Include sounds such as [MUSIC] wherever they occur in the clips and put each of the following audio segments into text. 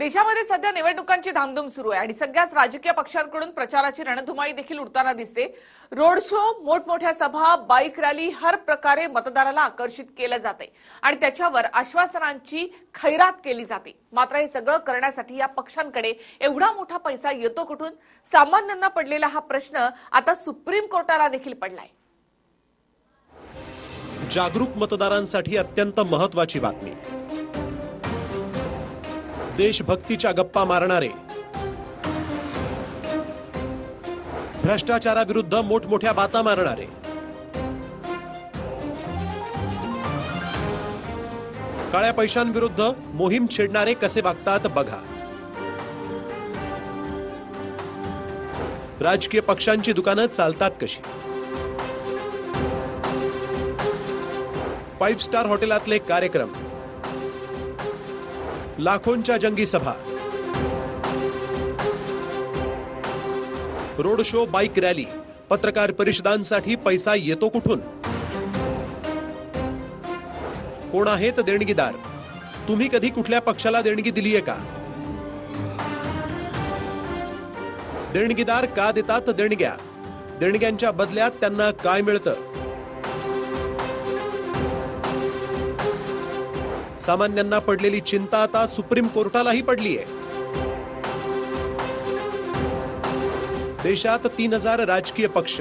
देशामध्ये सध्या निवडणुकांची धामधूम सुरू आहे आणि सगळ्याच राजकीय पक्षांकडून प्रचाराची रणधुमाळी देखील उडताना दिसते. रोड शो मोठमोठ्या सभा बाईक रॅली हर प्रकारे मतदाराला आकर्षित केलं जाते आणि त्याच्यावर आश्वासनांची खैरात केली जाते. मात्र हे सगळं करण्यासाठी या पक्षांकडे एवढा मोठा पैसा येतो कुठून? सामान्यांना पडलेला हा प्रश्न आता सुप्रीम कोर्टाला देखील पडलाय. जागरूक मतदारांसाठी अत्यंत महत्वाची बातमी. देशभक्तीच्या गप्पा मारणारे. भ्रष्टाचाराविरुद्ध मोठमोठ्या बाता मारणारे. काळ्या पैशांविरुद्ध मोहीम छेडणारे कसे वागतात बघा. राजकीय पक्षांची दुकानं चालतात कशी. फाईव्ह स्टार हॉटेलातले कार्यक्रम. लाखोंच्या जंगी सभा. रोड शो बाईक रॅली पत्रकार परिषदांसाठी पैसा येतो कुठून? कोण आहेत देणगीदार? तुम्ही कधी कुठल्या पक्षाला देणगी दिलीये का? देणगीदार का देतात देणग्या? देणग्यांच्या बदल्यात त्यांना काय मिळतं? सामान्यांना पडलेली चिंता आता सुप्रीम कोर्टालाही पडली आहे देशात तीन हजार राजकीय पक्ष.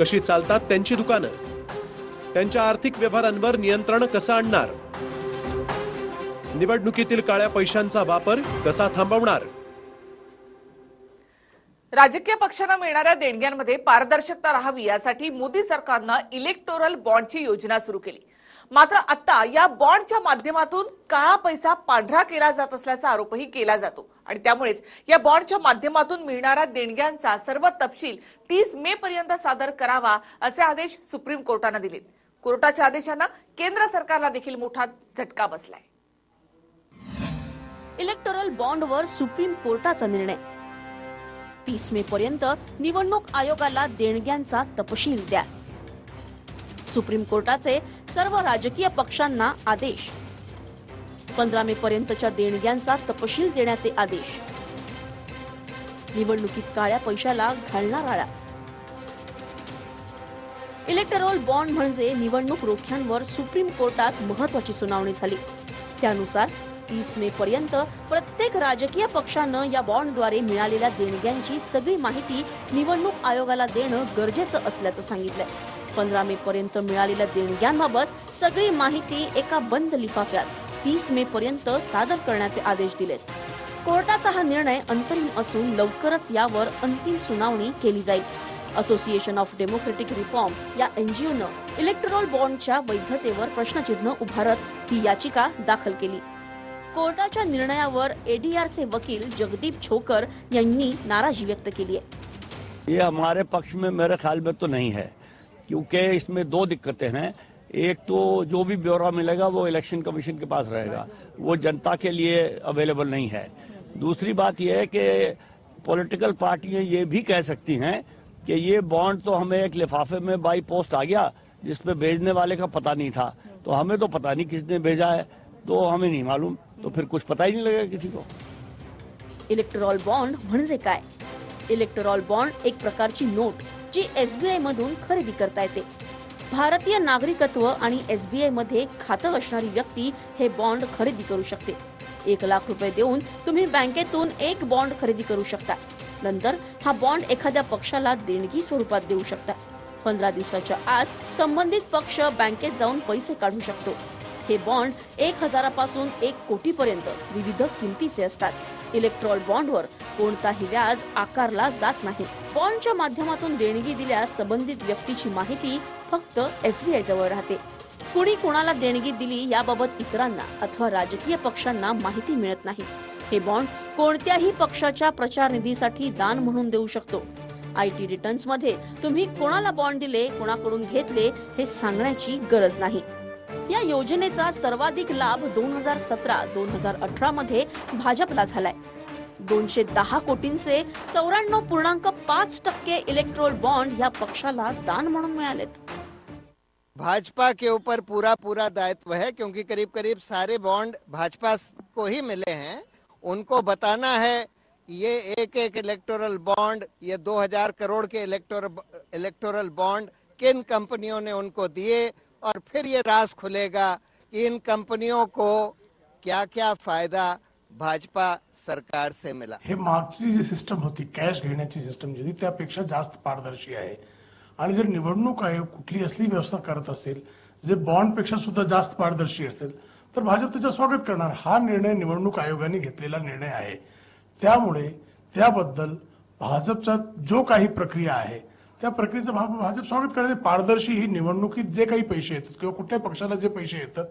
कशी चालतात त्यांची दुकानं? त्यांच्या आर्थिक व्यवहारांवर नियंत्रण कसं आणणार? निवडणुकीतील काळ्या पैशांचा वापर कसा थांबवणार? राजकीय पक्षांना मिळणाऱ्या देणग्यांमध्ये पारदर्शकता राहावी यासाठी मोदी सरकारनं इलेक्टोरल बॉन्डची योजना सुरू केली. मात्र आता या बॉन्डच्या माध्यमातून काळा पैसा पांढरा केला जात असल्याचा आरोपही केला जातो. आणि त्यामुळेच या बॉन्डच्या माध्यमातून मिळणाऱ्या देणग्यांचा सर्व तपशील तीस मे पर्यंत सादर करावा असे आदेश सुप्रीम कोर्टानं दिलेत. कोर्टाच्या आदेशांना केंद्र सरकारला देखील मोठा झटका बसलाय. इलेक्टोरल बॉन्डवर सुप्रीम कोर्टाचा निर्णय. तीस मे पर्यंत निवडणूक आयोगाला देणग्यांचा तपशील द्या. सुप्रीम कोर्टाचे सर्व राजकीय पक्षांना आदेश. पंधरा मे पर्यंतच्या देणग्यांचा तपशील देण्याचे आदेश. निवडणुकीत काळ्या पैशाला घालणार आळा. इलेक्टरोल बॉन्ड म्हणजे निवडणूक रोख्यांवर सुप्रीम कोर्टात महत्वाची सुनावणी झाली. त्यानुसार तीस मे पर्यंत प्रत्येक राजकीय पक्षानं या बॉन्डद्वारे मिळालेल्या देणग्यांची सगळी माहिती निवडणूक आयोगाला देणं गरजेचं असल्याचं सांगितलंय. पंधरा मे पर्यंत मिळालेल्या देणग्यांबाबत सगळी माहिती एका बंद लिफाफ्यात. तीस मे पर्यंत सादर करण्याचे आदेश दिलेत. कोर्टाचा हा निर्णय अंतरिम असून लवकरच यावर अंतिम सुनावणी केली जाईल. असोसिएशन ऑफ डेमोक्रेटिक रिफॉर्म या एनजीओनं इलेक्ट्रॉल बॉन्डच्या वैधतेवर प्रश्नचिन्ह उभारत ही याचिका दाखल केली. कोर्टाच्या निर्णयावर एडीआरचे वकील जगदीप छोकर यांनी नाराजी व्यक्त केली आहे. ये हमारे पक्ष में मेरे ख्याल में तो नहीं है, क्योंकि इसमें दो दिक्कतें हैं। एक तो जो भी ब्यौरा मिलेगा वो इलेक्शन कमीशन के पास रहेगा, वो जनता के लिए अवेलेबल नहीं है। दूसरी बात यह है कि पॉलिटिकल पार्टियाँ ये भी कह सकती हैं कि ये बॉन्ड तो हमें एक लिफाफे में बाई पोस्ट आ गया, जिसपे भेजने वाले का पता नहीं था। तो हमें तो पता नहीं किसने भेजा है तो हमें नहीं मालूम। तो फिर कुछ पता ही नहीं लगेगा किसी को। इलेक्ट्रॉल बॉन्ड म्हणजे काय? इलेक्ट्रॉल बॉन्ड एक प्रकारची नोट जी एसबीआय मधून खरेदी करता येते. भारतीय नागरिकत्व आणि एसबीआयमध्ये खातं असणारी व्यक्ती हे बॉन्ड खरेदी करू शकते. एक लाख रुपये देऊन तुम्ही बँकेतून एक बॉन्ड खरेदी करू शकता. नंतर हा बॉन्ड एखाद्या पक्षाला देणगी स्वरूपात देऊ शकता. पंधरा दिवसाच्या आत संबंधित पक्ष बँकेत जाऊन पैसे काढू शकतो. हे बॉन्ड एक हजारापासून एक कोटीपर्यंत विविध किमतीचे असतात. इलेक्ट्रॉल बॉन्डवर कोणताही व्याज आकारला जात नाही. बॉन्डच्या माध्यमातून देणगी दिल्यास संबंधित व्यक्तीची माहिती फक्त एसबीआय जवळ राहते. कुणी कुणाला देणगी दिली याबाबत इतरांना अथवा राजकीय पक्षांना माहिती मिळत नाही. हे बॉन्ड कोणत्याही पक्षाच्या प्रचार निधीसाठी दान म्हणून देऊ शकतो. आय टी रिटर्न्समध्ये तुम्ही कोणाला बॉन्ड दिले कोणाकडून घेतले हे सांगण्याची गरज नाही. या योजनेचा सर्वाधिक लाभ दोन हज़ार सतरा, दोन हज़ार अठरा मध्ये भाजपला झालाय. दोनशे दहा कोटींचे चौऱ्याण्णव पूर्णांक पाच टक्के इलेक्ट्रोल बॉन्ड या पक्षाला दान म्हणून मिळालेत. भाजपा के ऊपर पूरा पूरा दायित्व है, क्योंकि करीब करीब सारे बॉन्ड भाजपा को ही मिले हैं। उनको बताना है, ये एक एक इलेक्टोरल बॉन्ड ये 2000 करोड़ के इलेक्टोर इलेक्टोरल बॉन्ड किन कंपनियों ने उनको दिए और फिर ये राज खुलेगा। कि इन कंपनियों को क्या क्या फायदा भाजपा सरकार से मिला? हे मागची जी सिस्टम होती कॅश घेण्याची सिस्टम जी होती त्यापेक्षा जास्त पारदर्शी आहे. आणि जर निवडणूक आयोग कुठली असली व्यवस्था करत असेल जे बॉन्डपेक्षा सुद्धा जास्त पारदर्शी असेल तर भाजप त्याचं स्वागत करणार. हा निर्णय निवडणूक आयोगाने घेतलेला निर्णय आहे. त्यामुळे त्याबद्दल भाजपचा जो काही प्रक्रिया आहे त्या प्रक्रियेचं भा- भाजप स्वागत करते पारदर्शी ही निवडणुकीत जे काही पैसे येतात किंवा कुठल्याही पक्षाला जे पैसे येतात,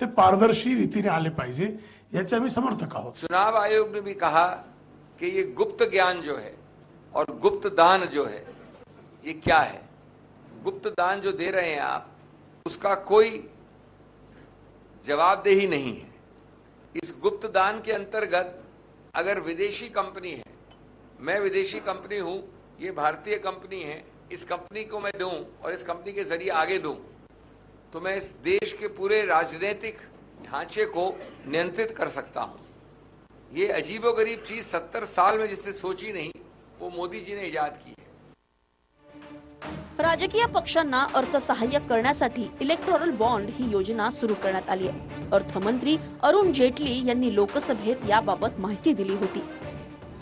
ते पारदर्शी रीतीने आले पाहिजे, याचे आम्ही समर्थक आहोत. चुनाव आयोग ने भी कहा कि ये गुप्त ज्ञान जो है और गुप्त दान जो है, ये क्या है? गुप्त दान जो दे रहे हैं आप, उसका कोई जवाबदेही नहीं है। इस गुप्त दान के अंतर्गत अगर विदेशी कंपनी है, मैं विदेशी कंपनी हूँ ये भारतीय कंपनी है, इस कंपनी को मैं दूँ और इस कंपनी के ज़रिए आगे दूँ तो मैं इस देश के पूरे राजनीतिक ढांचे को नियंत्रित कर सकता हूँ। ये अजीबोगरीब चीज़ सत्तर साल में जिसने सोची नहीं, वो मोदी जी ने इजाद की है। राजकीय पक्षांना अर्थसहाय्य करण्यासाठी इलेक्टोरल बॉन्ड ही योजना सुरू करण्यात आली आहे. अर्थमंत्री अरुण जेटली यांनी लोकसभेत याबाबत माहिती दिली होती.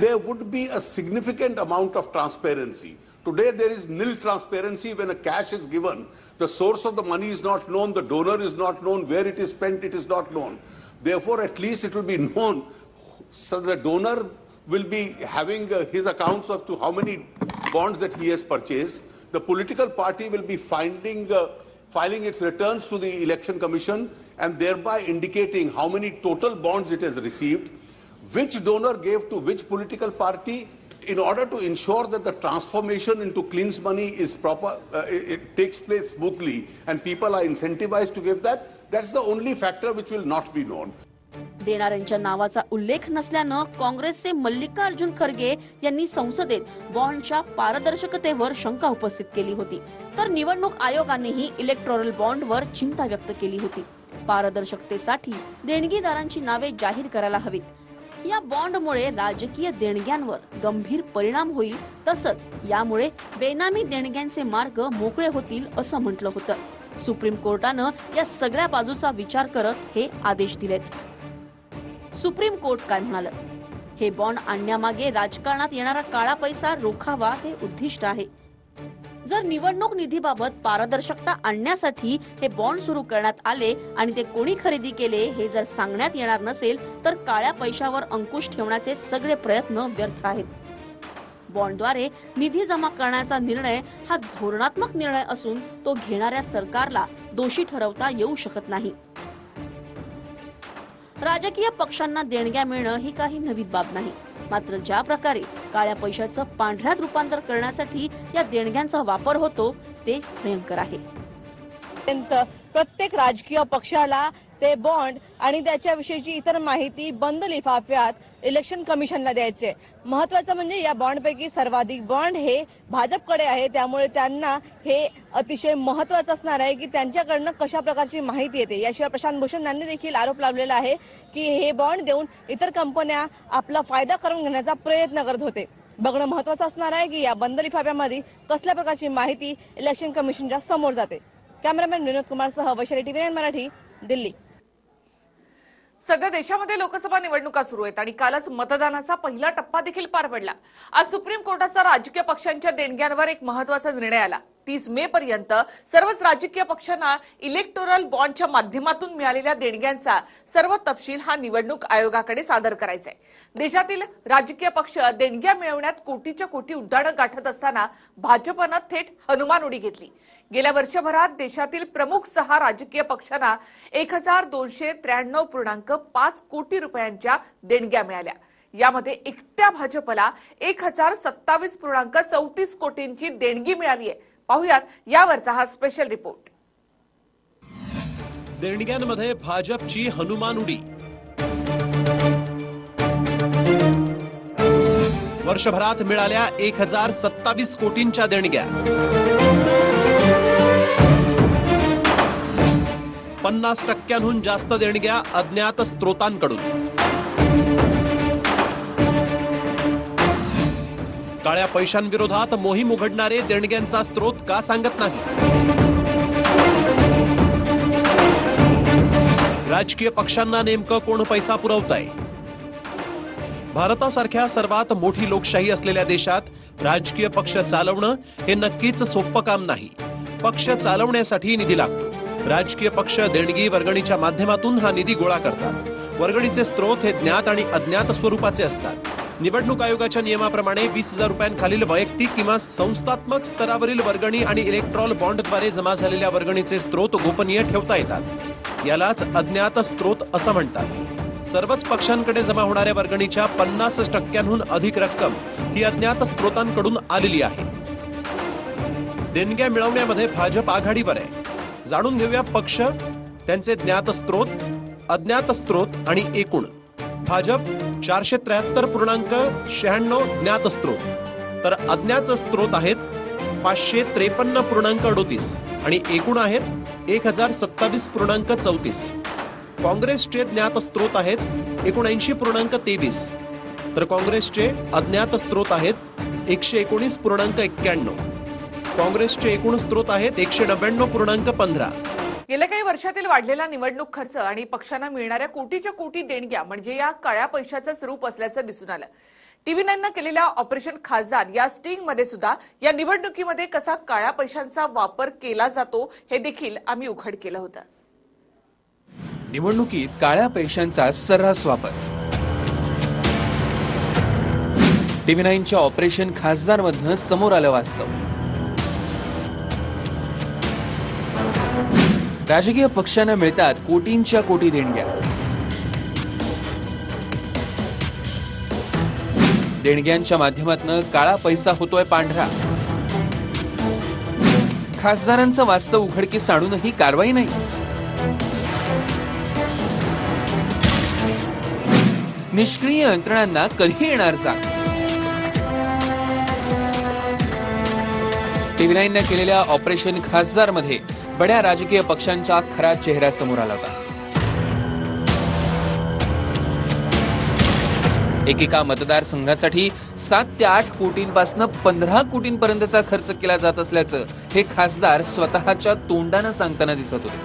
There would be a significant amount of transparency. Today, there is nil transparency when a cash is given. The source of the money is not known, the donor is not known, where it is spent, it is not known. Therefore, at least it will be [LAUGHS] known. So the donor will be having uh, his accounts of to how many bonds that he has purchased. The political party will be finding. Uh, filing its returns to the election commission and thereby indicating how many total bonds it has received which donor gave to which political party in order to ensure that the transformation into cleans money is proper, uh, it, it takes place smoothly and people are incentivized to give that, that's the only factor which will not be known. देणाऱ्यांच्या नावाचा उल्लेख नसल्यानं काँग्रेसचे मल्लिकार्जुन खरगे यांनी संसदेत बॉन्डच्या पारदर्शकतेवर शंका उपस्थित केली होती तर निवडणूक आयोगानेही इलेक्टोरल बॉन्डवर चिंता व्यक्त केली होती पारदर्शकतेसाठी देणगीदारांची नावे जाहीर करायला हवीत या बॉन्डमुळे राजकीय देणग्यांवर गंभीर परिणाम होईल तसंच यामुळे बेनामी देणग्यांचे मार्ग मोकळे होतील असं म्हटलं होतं. सुप्रीम कोर्टानं या सगळ्या बाजूचा विचार करत हे आदेश दिलेत. सुप्रीम कोर्ट काय म्हणालं? हे बॉन्ड आणण्यामागे राजकारणात येणारा काळा पैसा रोखावा हे उद्दिष्ट आहे. जर निवडणूक निधीबाबत पारदर्शकता आणण्यासाठी हे बॉन्ड सुरू करण्यात आले आणि ते कोणी खरेदी केले हे जर सांगण्यात येणार नसेल तर काळ्या पैशावर अंकुश ठेवण्याचे सगळे प्रयत्न व्यर्थ आहेत. बॉन्डद्वारे निधी जमा करण्याचा निर्णय हा धोरणात्मक निर्णय असून तो घेणाऱ्या सरकारला दोषी ठरवता येऊ शकत नाही. राजकीय पक्षांना देणग्या मिळणं ही काही नवी बाब नाही. मात्र ज्या प्रकारे काळ्या पैशाचं पांढऱ्यात रूपांतर करण्यासाठी या देणग्यांचा वापर होतो ते भयंकर आहे. प्रत्येक राजकीय पक्षाला ते बॉन्ड आणि त्याच्याविषयीची इतर माहिती बंद लिफाफ्यात इलेक्शन कमिशनला द्यायचे. महत्वाचं म्हणजे या बॉन्डपैकी सर्वाधिक बॉन्ड हे भाजपकडे आहे. त्यामुळे त्यांना हे अतिशय महत्वाचं असणार आहे की त्यांच्याकडनं कशा प्रकारची माहिती येते. याशिवाय प्रशांत भूषण यांनी देखील आरोप लावलेला आहे की हे बॉन्ड देऊन इतर कंपन्या आपला फायदा करून घेण्याचा प्रयत्न करत होते. बघणं महत्वाचं असणार आहे की या बंद लिफाफ्यामध्ये कसल्या प्रकारची माहिती इलेक्शन कमिशनच्या समोर जाते. कॅमेरामॅन विनोद कुमार सह वैशाली टीव्ही नाईन मराठी दिल्ली. सध्या देशामध्ये लोकसभा निवडणुका सुरू आहेत आणि कालच मतदानाचा पहिला टप्पा देखील पार पडला. आज सुप्रीम कोर्टाचा राजकीय पक्षांच्या देणग्यांवर एक महत्त्वाचा निर्णय आला. तीस मे पर्यंत सर्वच राजकीय पक्षांना इलेक्टोरल बॉन्डच्या माध्यमातून मिळालेल्या देणग्यांचा सर्व तपशील हा निवडणूक आयोगाकडे सादर करायचा आहे देशातील राजकीय पक्ष देणग्या मिळवण्यात कोटीच्या कोटी उड्डाणं गाठत असताना भाजपनं थेट हनुमान उडी घेतली. गेल्या वर्षभरात देशातील प्रमुख सहा राजकीय पक्षांना एक हजार दोनशे त्र्याण्णव पूर्णांक पाच कोटी रुपयांच्या देणग्या मिळाल्या. यामध्ये एकट्या भाजपला एक हजार सत्तावीस पूर्णांक चौतीस कोटींची देणगी मिळाली आहे. पाहुयात यावरचा हा स्पेशल रिपोर्ट देणग्यांमध्ये भाजपची हनुमान उडी. वर्षभरात मिळाल्या एक हजार सत्तावीस कोटींच्या देणग्या. पन्नास टक्क्यांहून जास्त देणग्या अज्ञात स्रोतांकडून काळ्या पैशांविरोधात मोहीम उघडणारे देणग्यांचा स्रोत का सांगत नाही? राजकीय पक्षांना नेमकं कोण पैसा पुरवत आहे भारतासारख्या सर्वात मोठी लोकशाही असलेल्या देशात राजकीय पक्ष चालवणं हे नक्कीच सोपं काम नाही. पक्ष चालवण्यासाठी निधी लागतो. राजकीय पक्ष देणगी वर्गणीच्या माध्यमातून हा निधी गोळा करतात. वर्गणीचे स्रोत हे ज्ञात आणि अज्ञात स्वरूपाचे असतात. निवडणूक आयोगाच्या नियमाप्रमाणे वीस हजार रुपयांखालील वैयक्तिक किंवा संस्थात्मक स्तरावरील वर्गणी आणि इलेक्ट्रॉल बॉन्डद्वारे जमा झालेल्या वर्गणीचे स्रोत गोपनीय ठेवता येतात. यालाच अज्ञात स्रोत असं म्हणतात. सर्वच पक्षांकडे जमा होणाऱ्या वर्गणीच्या पन्नास टक्क्यांहून अधिक रक्कम ही अज्ञात स्रोतांकडून आलेली आहे. देणग्या मिळवण्यामध्ये भाजप आघाडीवर आहे. जाणून घेऊया पक्ष त्यांचे ज्ञात स्त्रोत अज्ञात स्त्रोत आणि एकूण. भाजप चारशे त्र्याहत्तर पूर्णांक शहाण्णव ज्ञात स्त्रोत तर अज्ञात स्त्रोत आहेत पाचशे त्रेपन्न पूर्णांक अडोतीस आणि एकूण आहेत एक हजार सत्तावीस पूर्णांक चौतीस. काँग्रेसचे ज्ञात स्त्रोत आहेत एकोणऐंशी पूर्णांक तेवीस. तर काँग्रेसचे अज्ञात स्रोत आहेत एकशे एकोणीस पूर्णांक एक्क्याण्णव. काँग्रेसचे एकूण स्रोत आहेत एकशे नव्याण्णव पूर्णांक पंधरा. गेल्या काही वर्षातील वाढलेला निवडणूक खर्च आणि पक्षांना मिळणाऱ्या कोटीच्या कोटी देणग्या म्हणजे या काळ्या पैशाचं रूप असल्याचं दिसून आलं. टीव्ही नाईननं केलेल्या ऑपरेशन खासदार या स्टिंगमध्ये सुद्धा या निवडणुकीमध्ये कसा काळ्या पैशांचा वापर केला जातो हे देखील आम्ही उघड केलं होतं. निवडणुकीत काळ्या पैशांचा सर्रास वापर. टीव्ही नाईनच्या ऑपरेशन खासदार मधनं समोर आलं वास्तव. राजकीय पक्षांना मिळतात कोटींच्या कोटी देणग्या. देणग्यांच्या माध्यमातून काळा पैसा होतोय पांढरा. खासदारांचं वास्तव उघडकीस आणूनही कारवाई नाही. निष्क्रिय यंत्रणांना कधी येणार जाग. टीव्ही नाईनने केलेल्या ऑपरेशन खासदारमध्ये बड्या राजकीय पक्षांचा खरा चेहरा समोर आला होता. एकेका मतदारसंघासाठी सात ते आठ कोटींपासून पंधरा कोटींपर्यंतचा खर्च केला जात असल्याचं हे खासदार स्वतःच्या तोंडानं सांगताना दिसत होते.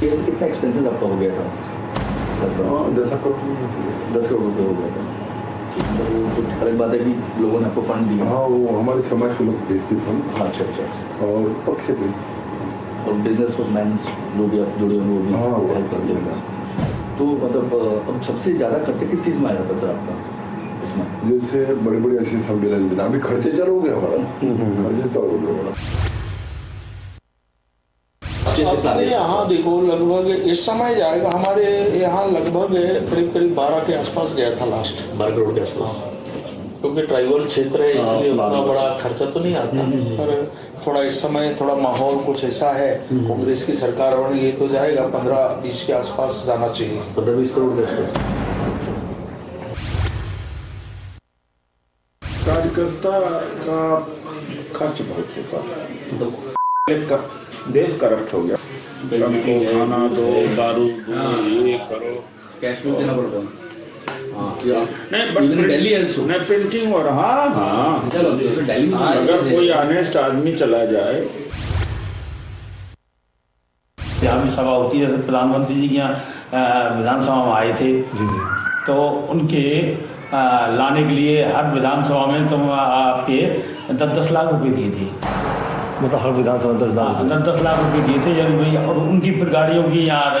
कितना एक्सपेंसिव आपका हो गया था दस दस करोड़ रुपये हो गया था अलग बात है कि लोगों ने आपको फंड दिया। हाँ वो हमारे समाज के लोग भेजते थे। अच्छा अच्छा अच्छा। और पक्ष थे। और बिज़नेस मैन जो भी आप जुड़े वो भी हाँ, हेल्प करते होंगे तो मतलब अब सबसे ज़्यादा खर्चा किस चीज़ में आया था सर आपका इसमें? जैसे बड़े बड़े ऐसे सम्मेलन में अभी खर्चे चालू हो गया हमारा। खर्चे चालू हो गया हमारा अपने यहाँ देखो लगभग इस समय जाएगा हमारे यहाँ लगभग करीब करीब बारह के आसपास गया था लास्ट बारह करोड़ के आसपास। क्योंकि ट्राइबल क्षेत्र है हाँ, इसलिए उतना बड़ा खर्चा तो नहीं आता। पर थोड़ा इस समय थोड़ा माहौल कुछ ऐसा है कांग्रेस की सरकार बन गई तो जाएगा पंद्रह बीस के आसपास जाना चाहिए। पंद्रह बीस करोड़ के आसपास। कार्यकर्ता का खर्च बहुत होता है। देश का रख हो गया। सबको खाना दो दारू दो ये करो। कैश में देना पड़ता है। नहीं प्रिंटिंग हो रहा। हाँ। चलो जैसे अगर कोई ऑनेस्ट आदमी चला जाए। यहाँ भी सभा होती है जैसे प्रधानमंत्री जी के यहाँ विधानसभा में आए थे। तो उनके लाने के लिए हर विधानसभा में तो आपके दस दस लाख रुपए दिए थे। मतलब हर विधानसभा दस लाख दस दस लाख रुपए दिए थे जब और उनकी फिर गाड़ियों की यहाँ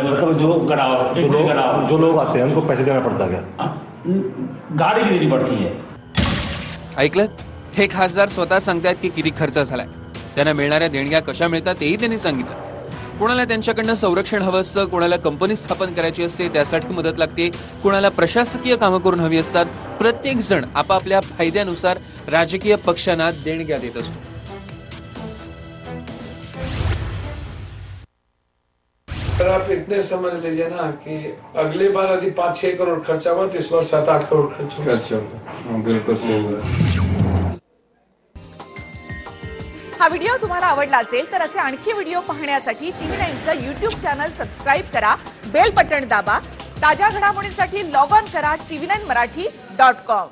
मतलब जो कराओ जो कराओ लोग जो लोग आते हैं उनको पैसे देना पड़ता है क्या गाड़ी की देनी पड़ती है ऐकलं हे खासदार स्वतः सांगतायत की किती खर्च झालाय त्यांना मिळणाऱ्या देणग्या कशा मिळतात तेही त्यांनी सांगितलं कोणाला त्यांच्याकडनं संरक्षण हवं असतं कोणाला कंपनी स्थापन करायची असते त्यासाठी मदत लागते कोणाला प्रशासकीय कामं करून हवी असतात प्रत्येक जण आपापल्या फायद्यानुसार राजकीय पक्षांना देणग्या देत असतो अगर आप इतने समझ लीजिए ना कि अगली बार यदि पाँच छह करोड़ खर्चा हुआ तो इस बार सात आठ करोड़ खर्च होगा बिल्कुल सही हा व्हिडिओ तुम्हाला आवडला असेल तर असे आणखी व्हिडिओ पाहण्यासाठी टीव्ही नाईनचं युट्यूब चॅनल सबस्क्राईब करा बेल बटण दाबा ताज्या घडामोडींसाठी लॉग ऑन करा TV nine Marathi dot com.